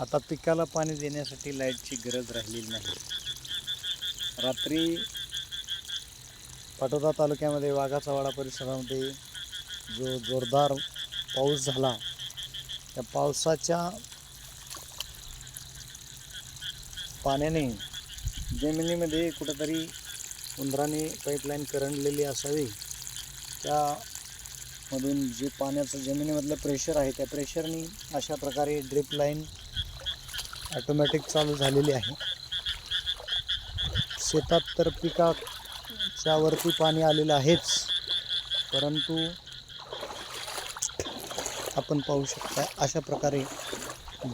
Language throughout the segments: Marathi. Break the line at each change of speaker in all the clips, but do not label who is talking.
आता पिकाला पाणी देण्यासाठी लाईटची गरज राहिलेली नाही. रात्री पाटोदा तालुक्यामध्ये वाघाचावाडा परिसरामध्ये जो जोरदार पाऊस झाला त्या पावसाच्या पाण्याने जमिनीमध्ये कुठंतरी उंदराने पाईपलाईन करंडलेली असावी. त्यामधून जे पाण्याचं जमिनीमधलं प्रेशर आहे त्या प्रेशरनी अशा प्रकारे ड्रिप लाईन ॲटोमॅटिक चालू झालेली आहे. शेतात तर पिकाच्या वरती पाणी आलेलं आहेच परंतु आपण पाहू शकता अशा प्रकारे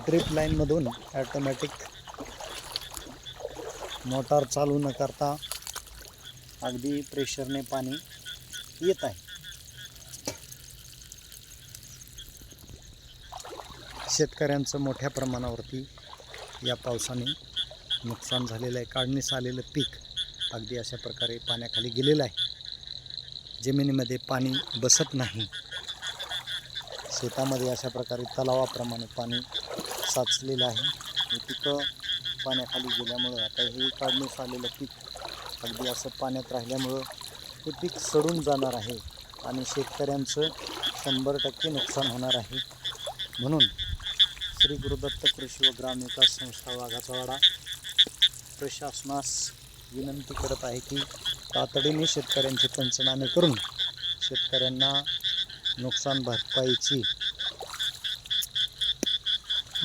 ड्रिप लाईनमधून ॲटोमॅटिक मोटार चालू न करता अगदी प्रेशरने पाणी येत आहे. शेतकऱ्यांचं मोठ्या प्रमाणावरती या पावसाने नुकसान झालेलं आहे काढणीस आलेलं पीक अगदी अशा प्रकारे पाण्याखाली गेलेलं आहे. जमिनीमध्ये पाणी बसत नाही. शेतामध्ये अशा प्रकारे तलावाप्रमाणे पाणी साचलेलं आहे. हे पिकं पाण्याखाली गेल्यामुळं आता हे काढणीस आलेलं पीक अगदी असं पाण्यात राहिल्यामुळं हे पीक सडून जाणार आहे आणि शेतकऱ्यांचं शंभर टक्के नुकसान होणार आहे. म्हणून श्री गुरुदत्त कृषी व ग्राम विकास संस्था वाघाचवाडा प्रशासनास विनंती करत आहे की तातडीने शेतकऱ्यांचे पंचनामे करून शेतकऱ्यांना नुकसान भरपाईची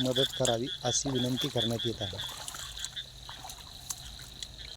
मदत करावी अशी विनंती करण्यात येत आहे.